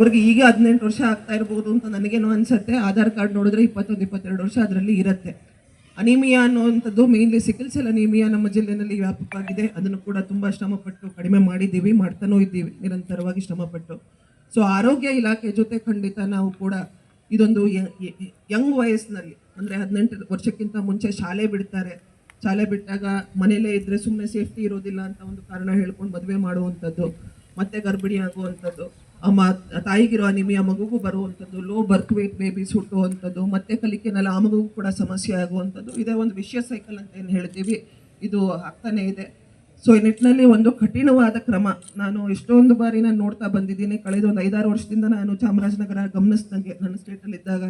ಅವ್ರಿಗೆ ಈಗ ಹದಿನೆಂಟು ವರ್ಷ ಆಗ್ತಾ ಇರ್ಬೋದು ಅಂತ ನನಗೇನೋ ಅನ್ಸುತ್ತೆ. ಆಧಾರ್ ಕಾರ್ಡ್ ನೋಡಿದ್ರೆ ಇಪ್ಪತ್ತೊಂದು, ಇಪ್ಪತ್ತೆರಡು ವರ್ಷ ಅದರಲ್ಲಿ ಇರುತ್ತೆ. ಅನಿಮಿಯಾ ಅನ್ನುವಂಥದ್ದು ಮೇನ್ಲಿ ಸಿಕಲ್ ಸೆಲ್ ಅನಿಮಿಯಾ ನಮ್ಮ ಜಿಲ್ಲೆಯಲ್ಲಿ ವ್ಯಾಪಕವಾಗಿದೆ. ಅದನ್ನು ಕೂಡ ತುಂಬ ಶ್ರಮಪಟ್ಟು, ಕಡಿಮೆ ಮಾಡಿದ್ದೀವಿ, ಮಾಡ್ತಾನೂ ಇದ್ದೀವಿ, ನಿರಂತರವಾಗಿ ಶ್ರಮಪಟ್ಟು. ಸೊ ಆರೋಗ್ಯ ಇಲಾಖೆ ಜೊತೆ ಖಂಡಿತ ನಾವು ಕೂಡ ಇದೊಂದು ಯಂಗ್ ವಯಸ್ಸಿನಲ್ಲಿ, ಅಂದರೆ ಹದಿನೆಂಟು ವರ್ಷಕ್ಕಿಂತ ಮುಂಚೆ ಶಾಲೆ ಬಿಡ್ತಾರೆ. ಶಾಲೆ ಬಿಟ್ಟಾಗ ಮನೇಲೇ ಇದ್ದರೆ ಸುಮ್ಮನೆ ಸೇಫ್ಟಿ ಇರೋದಿಲ್ಲ ಅಂತ ಒಂದು ಕಾರಣ ಹೇಳ್ಕೊಂಡು ಮದುವೆ ಮಾಡುವಂಥದ್ದು, ಮತ್ತೆ ಗರ್ಭಿಣಿ ಆಗುವಂಥದ್ದು ಅಮ್ಮ, ತಾಯಿಗಿರೋ ಅನಿಮಿಯಾ ಮಗುಗೂ ಬರುವಂಥದ್ದು, ಲೋ ಬರ್ತ್ ವೇಟ್ ಬೇಬೀಸ್ ಹುಟ್ಟುವಂಥದ್ದು ಮತ್ತೆ ಕಲಿಕೆನಲ್ಲಿ ಆ ಮಗುಗೂ ಕೂಡ ಸಮಸ್ಯೆ ಆಗುವಂಥದ್ದು, ಇದೇ ಒಂದು ವಿಷಯ ಸೈಕಲ್ ಅಂತ ಏನು ಹೇಳ್ತೀವಿ. ಇದು ಆಗ್ತಾನೆ ಇದೆ. ಸೊ ಈ ನಿಟ್ಟಿನಲ್ಲಿ ಒಂದು ಕಠಿಣವಾದ ಕ್ರಮ. ನಾನು ಎಷ್ಟೊಂದು ಬಾರಿ ನಾನು ನೋಡ್ತಾ ಬಂದಿದ್ದೀನಿ. ಕಳೆದ ಒಂದು ಐದಾರು ವರ್ಷದಿಂದ ನಾನು ಚಾಮರಾಜನಗರ ಗಮನಿಸ್ದಂಗೆ ನನ್ನ ಸ್ಟೇಟಲ್ಲಿದ್ದಾಗ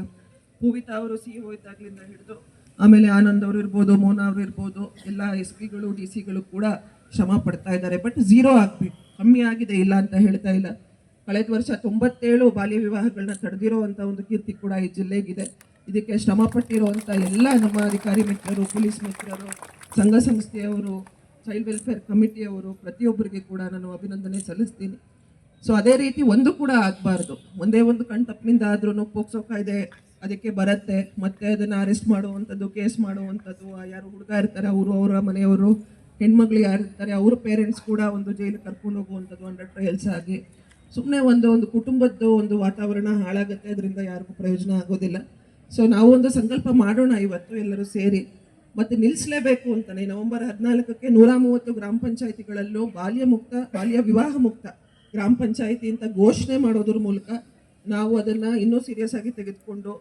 ಪೂವಿತಾ ಅವರು ಸಿ ಒ ಇದ್ದಾಗಲಿಂದ ಹಿಡಿದು, ಆಮೇಲೆ ಆನಂದ್ ಅವರು ಇರ್ಬೋದು, ಮೋನ ಅವರು ಇರ್ಬೋದು, ಎಲ್ಲ ಎಸ್ ಪಿಗಳು ಡಿ ಸಿಗಳು ಕೂಡ ಶ್ರಮ ಪಡ್ತಾ ಇದ್ದಾರೆ. ಬಟ್ ಝೀರೋ ಆಗಬೇಕು. ಕಮ್ಮಿ ಆಗಿದೆ ಇಲ್ಲ ಅಂತ ಹೇಳ್ತಾ ಇಲ್ಲ. ಕಳೆದ ವರ್ಷ ತೊಂಬತ್ತೇಳು ಬಾಲ್ಯ ವಿವಾಹಗಳನ್ನ ತಡೆದಿರುವಂಥ ಒಂದು ಕೀರ್ತಿ ಕೂಡ ಈ ಜಿಲ್ಲೆಗಿದೆ. ಇದಕ್ಕೆ ಶ್ರಮ ಪಟ್ಟಿರುವಂಥ ಎಲ್ಲ ನಮ್ಮ ಅಧಿಕಾರಿ ಮಿತ್ರರು, ಪೊಲೀಸ್ ಮಿತ್ರರು, ಸಂಘ ಸಂಸ್ಥೆಯವರು ಚೈಲ್ಡ್ ವೆಲ್ಫೇರ್ ಕಮಿಟಿಯವರು ಪ್ರತಿಯೊಬ್ಬರಿಗೆ ಕೂಡ ನಾನು ಅಭಿನಂದನೆ ಸಲ್ಲಿಸ್ತೀನಿ. ಸೊ ಅದೇ ರೀತಿ ಒಂದು ಕೂಡ ಆಗಬಾರ್ದು. ಒಂದೇ ಒಂದು ಕಣ್ ತಪ್ಪಿನಿಂದ ಆದ್ರೂ ಪೋಕ್ಸೋ ಕಾಯ್ದೆ ಅದಕ್ಕೆ ಬರುತ್ತೆ. ಮತ್ತೆ ಅದನ್ನ ಅರೆಸ್ಟ್ ಮಾಡುವಂಥದ್ದು ಕೇಸ್ ಮಾಡುವಂಥದ್ದು ಯಾರು ಹುಡುಗ ಇರ್ತಾರೆ, ಅವರು ಅವರ ಮನೆಯವರು ಹೆಣ್ಮಕ್ಳು ಯಾರು ಇರ್ತಾರೆ ಅವ್ರ ಪೇರೆಂಟ್ಸ್ ಕೂಡ ಒಂದು ಜೈಲಿಗೆ ಕರ್ಕೊಂಡು ಹೋಗುವಂಥದ್ದು ಅಂಡರ್ ಟ್ರಯಲ್ಸ್ ಆಗಿ. ಸುಮ್ಮನೆ ಒಂದು ಒಂದು ಕುಟುಂಬದ್ದು ಒಂದು ವಾತಾವರಣ ಹಾಳಾಗುತ್ತೆ, ಅದರಿಂದ ಯಾರಿಗೂ ಪ್ರಯೋಜನ ಆಗೋದಿಲ್ಲ. ಸೊ ನಾವು ಒಂದು ಸಂಕಲ್ಪ ಮಾಡೋಣ ಇವತ್ತು ಎಲ್ಲರೂ ಸೇರಿ. ಮತ್ತು ನಿಲ್ಲಿಸಲೇಬೇಕು ಅಂತಾನೆ, ನವೆಂಬರ್ ಹದಿನಾಲ್ಕಕ್ಕೆ ನೂರ ಮೂವತ್ತು ಗ್ರಾಮ ಪಂಚಾಯತಿಗಳಲ್ಲೂ ಬಾಲ್ಯ ಮುಕ್ತ, ಬಾಲ್ಯ ವಿವಾಹ ಮುಕ್ತ ಗ್ರಾಮ ಪಂಚಾಯಿತಿ ಅಂತ ಘೋಷಣೆ ಮಾಡೋದ್ರ ಮೂಲಕ ನಾವು ಅದನ್ನು ಇನ್ನೂ ಸೀರಿಯಸ್ ಆಗಿ ತೆಗೆದುಕೊಂಡು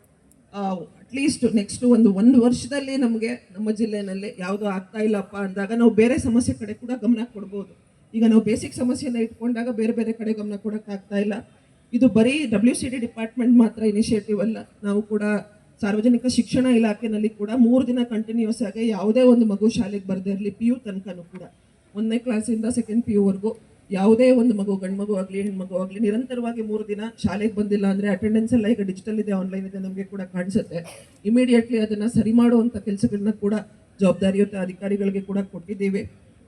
ಅಟ್ಲೀಸ್ಟ್ ನೆಕ್ಸ್ಟ್ ಒಂದು ಒಂದು ವರ್ಷದಲ್ಲಿ ನಮಗೆ ನಮ್ಮ ಜಿಲ್ಲೆನಲ್ಲಿ ಯಾವುದು ಆಗ್ತಾ ಇಲ್ಲಪ್ಪ ಅಂದಾಗ ನಾವು ಬೇರೆ ಸಮಸ್ಯೆ ಕಡೆ ಕೂಡ ಗಮನ ಕೊಡ್ಬೋದು. ಈಗ ನಾವು ಬೇಸಿಕ್ ಸಮಸ್ಯೆಯನ್ನು ಇಟ್ಕೊಂಡಾಗ ಬೇರೆ ಬೇರೆ ಕಡೆ ಗಮನ ಕೊಡೋಕ್ಕಾಗ್ತಾ ಇಲ್ಲ. ಇದು ಬರೀ ಡಬ್ಲ್ಯೂ ಸಿ ಡಿ ಡಿಪಾರ್ಟ್ಮೆಂಟ್ ಮಾತ್ರ ಇನಿಷಿಯೇಟಿವ್ ಅಲ್ಲ. ನಾವು ಕೂಡ ಸಾರ್ವಜನಿಕ ಶಿಕ್ಷಣ ಇಲಾಖೆನಲ್ಲಿ ಕೂಡ ಮೂರು ದಿನ ಕಂಟಿನ್ಯೂಸ್ ಆಗಿ ಯಾವುದೇ ಒಂದು ಮಗು ಶಾಲೆಗೆ ಬರದೇ ಇರಲಿ ಪಿ ಯು ತನಕನೂ ಕೂಡ. ಒಂದನೇ ಕ್ಲಾಸಿಂದ ಸೆಕೆಂಡ್ ಪಿ ಯುವರೆಗೂ ಯಾವುದೇ ಒಂದು ಮಗು, ಗಂಡು ಮಗು ಆಗಲಿ ಹೆಣ್ಮಗು ಆಗಲಿ ನಿರಂತರವಾಗಿ ಮೂರು ದಿನ ಶಾಲೆಗೆ ಬಂದಿಲ್ಲ ಅಂದರೆ ಅಟೆಂಡೆನ್ಸ್ ಎಲ್ಲ ಈಗ ಡಿಜಿಟಲ್ ಇದೆ ಆನ್ಲೈನ್ ಇದೆ ನಮಗೆ ಕೂಡ ಕಾಣಿಸುತ್ತೆ. ಇಮಿಡಿಯೇಟ್ಲಿ ಅದನ್ನು ಸರಿ ಮಾಡುವಂಥ ಕೆಲಸಗಳನ್ನ ಕೂಡ ಜವಾಬ್ದಾರಿಯುತ ಅಧಿಕಾರಿಗಳಿಗೆ ಕೂಡ ಕೊಟ್ಟಿದ್ದೀವಿ.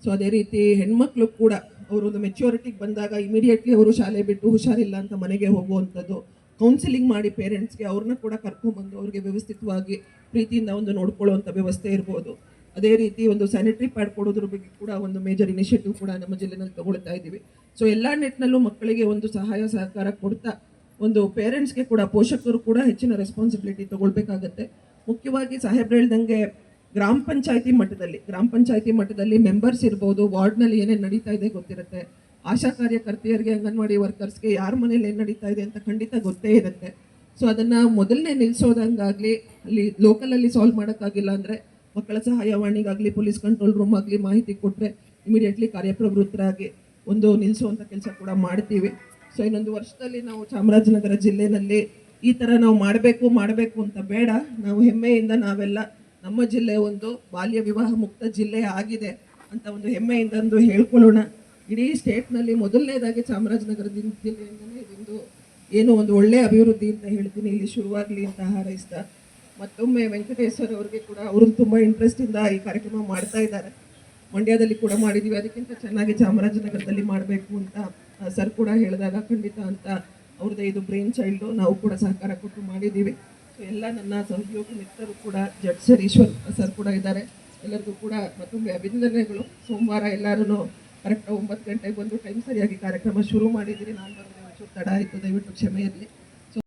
ಸೊ ಅದೇ ರೀತಿ ಹೆಣ್ಮಕ್ಳು ಕೂಡ ಅವರು ಒಂದು ಮೆಚ್ಯೂರಿಟಿಗೆ ಬಂದಾಗ ಇಮಿಡಿಯೇಟ್ಲಿ ಅವರು ಶಾಲೆ ಬಿಟ್ಟು ಹುಷಾರಿಲ್ಲ ಅಂತ ಮನೆಗೆ ಹೋಗುವಂಥದ್ದು. ಕೌನ್ಸಿಲಿಂಗ್ ಮಾಡಿ ಪೇರೆಂಟ್ಸ್ಗೆ ಅವ್ರನ್ನ ಕೂಡ ಕರ್ಕೊಂಡ್ಬಂದು ಅವ್ರಿಗೆ ವ್ಯವಸ್ಥಿತವಾಗಿ ಪ್ರೀತಿಯಿಂದ ಒಂದು ನೋಡ್ಕೊಳ್ಳುವಂಥ ವ್ಯವಸ್ಥೆ ಇರ್ಬೋದು. ಅದೇ ರೀತಿ ಒಂದು ಸ್ಯಾನಿಟ್ರಿ ಪ್ಯಾಡ್ ಕೊಡೋದ್ರ ಬಗ್ಗೆ ಕೂಡ ಒಂದು ಮೇಜರ್ ಇನಿಷಿಯೇಟಿವ್ ಕೂಡ ನಮ್ಮ ಜಿಲ್ಲೆನಲ್ಲಿ ತಗೊಳ್ತಾ ಇದ್ದೀವಿ. ಸೊ ಎಲ್ಲ ನಿಟ್ಟಿನಲ್ಲೂ ಮಕ್ಕಳಿಗೆ ಒಂದು ಸಹಾಯ ಸಹಕಾರ ಕೊಡ್ತಾ ಒಂದು ಪೇರೆಂಟ್ಸ್ಗೆ ಕೂಡ ಪೋಷಕರು ಕೂಡ ಹೆಚ್ಚಿನ ರೆಸ್ಪಾನ್ಸಿಬಿಲಿಟಿ ತಗೊಳ್ಬೇಕಾಗತ್ತೆ. ಮುಖ್ಯವಾಗಿ ಸಾಹೇಬ್ರು ಹೇಳ್ದಂಗೆ ಗ್ರಾಮ ಪಂಚಾಯಿತಿ ಮಟ್ಟದಲ್ಲಿ, ಗ್ರಾಮ ಪಂಚಾಯಿತಿ ಮಟ್ಟದಲ್ಲಿ ಮೆಂಬರ್ಸ್ ಇರ್ಬೋದು, ವಾರ್ಡ್ನಲ್ಲಿ ಏನೇನು ನಡೀತಾ ಇದೆ ಗೊತ್ತಿರುತ್ತೆ. ಆಶಾ ಕಾರ್ಯಕರ್ತೆಯರಿಗೆ, ಅಂಗನವಾಡಿ ವರ್ಕರ್ಸ್ಗೆ ಯಾರ ಮನೇಲಿ ಏನು ನಡೀತಾ ಇದೆ ಅಂತ ಖಂಡಿತ ಗೊತ್ತೇ ಇರುತ್ತೆ. ಸೊ ಅದನ್ನು ಮೊದಲನೇ ನಿಲ್ಲಿಸೋದಂಗಾಗಲಿ ಅಲ್ಲಿ ಲೋಕಲಲ್ಲಿ ಸಾಲ್ವ್ ಮಾಡೋಕ್ಕಾಗಿಲ್ಲ ಅಂದರೆ ಮಕ್ಕಳ ಸಹಾಯವಾಣಿಗಾಗಲಿ ಪೊಲೀಸ್ ಕಂಟ್ರೋಲ್ ರೂಮ್ ಆಗಲಿ ಮಾಹಿತಿ ಕೊಟ್ಟರೆ ಇಮಿಡಿಯೇಟ್ಲಿ ಕಾರ್ಯಪ್ರವೃತ್ತರಾಗಿ ಒಂದು ನಿಲ್ಲಿಸುವಂಥ ಕೆಲಸ ಕೂಡ ಮಾಡ್ತೀವಿ. ಸೊ ಇನ್ನೊಂದು ವರ್ಷದಲ್ಲಿ ನಾವು ಚಾಮರಾಜನಗರ ಜಿಲ್ಲೆನಲ್ಲಿ ಈ ಥರ ನಾವು ಮಾಡಬೇಕು ಮಾಡಬೇಕು ಅಂತ ಬೇಡ. ನಾವು ಹೆಮ್ಮೆಯಿಂದ ನಾವೆಲ್ಲ ನಮ್ಮ ಜಿಲ್ಲೆ ಒಂದು ಬಾಲ್ಯ ವಿವಾಹ ಮುಕ್ತ ಜಿಲ್ಲೆ ಆಗಿದೆ ಅಂತ ಒಂದು ಹೆಮ್ಮೆಯಿಂದ ಒಂದು ಹೇಳ್ಕೊಳ್ಳೋಣ. ಇಡೀ ಸ್ಟೇಟ್ನಲ್ಲಿ ಮೊದಲನೇದಾಗಿ ಚಾಮರಾಜನಗರ ಜಿಲ್ಲೆಯಿಂದಲೇ ಇದೊಂದು ಏನು ಒಂದು ಒಳ್ಳೆಯ ಅಭಿವೃದ್ಧಿ ಅಂತ ಹೇಳ್ತೀನಿ. ಇಲ್ಲಿ ಶುರುವಾಗಲಿ ಅಂತ ಹಾರೈಸ್ತಾ ಮತ್ತೊಮ್ಮೆ ವೆಂಕಟೇಶ್ವರ ಅವರಿಗೆ ಕೂಡ ಅವರು ತುಂಬ ಇಂಟ್ರೆಸ್ಟಿಂದ ಈ ಕಾರ್ಯಕ್ರಮ ಮಾಡ್ತಾ ಇದ್ದಾರೆ. ಮಂಡ್ಯದಲ್ಲಿ ಕೂಡ ಮಾಡಿದ್ದೀವಿ ಅದಕ್ಕಿಂತ ಚೆನ್ನಾಗಿ ಚಾಮರಾಜನಗರದಲ್ಲಿ ಮಾಡಬೇಕು ಅಂತ ಸರ್ ಕೂಡ ಹೇಳಿದಾಗ ಖಂಡಿತ ಅಂತ ಅವ್ರದ್ದೇ ಇದು ಬ್ರೈನ್ ಚೈಲ್ಡು ನಾವು ಕೂಡ ಸಹಕಾರ ಕೊಟ್ಟು ಮಾಡಿದ್ದೀವಿ ಎಲ್ಲ ನನ್ನ ಸಹಯೋಗಿ ಮಿತ್ರರು ಕೂಡ ಜಡ್ ಸರ್ ಈಶ್ವರ್ ಸರ್ ಕೂಡ ಇದ್ದಾರೆ. ಎಲ್ಲರಿಗೂ ಕೂಡ ಮತ್ತೊಮ್ಮೆ ಅಭಿನಂದನೆಗಳು. ಸೋಮವಾರ ಎಲ್ಲರೂ ಕರೆಕ್ಟ್ ಒಂಬತ್ತು ಗಂಟೆಗೆ ಬಂದು ಟೈಮ್ ಸರಿಯಾಗಿ ಕಾರ್ಯಕ್ರಮ ಶುರು ಮಾಡಿದ್ದೀರಿ. ನಾನು ಬರೋದು ಒಂಚೂರು ತಡ ಆಯಿತು ದಯವಿಟ್ಟು ಕ್ಷಮೆಯಲ್ಲಿ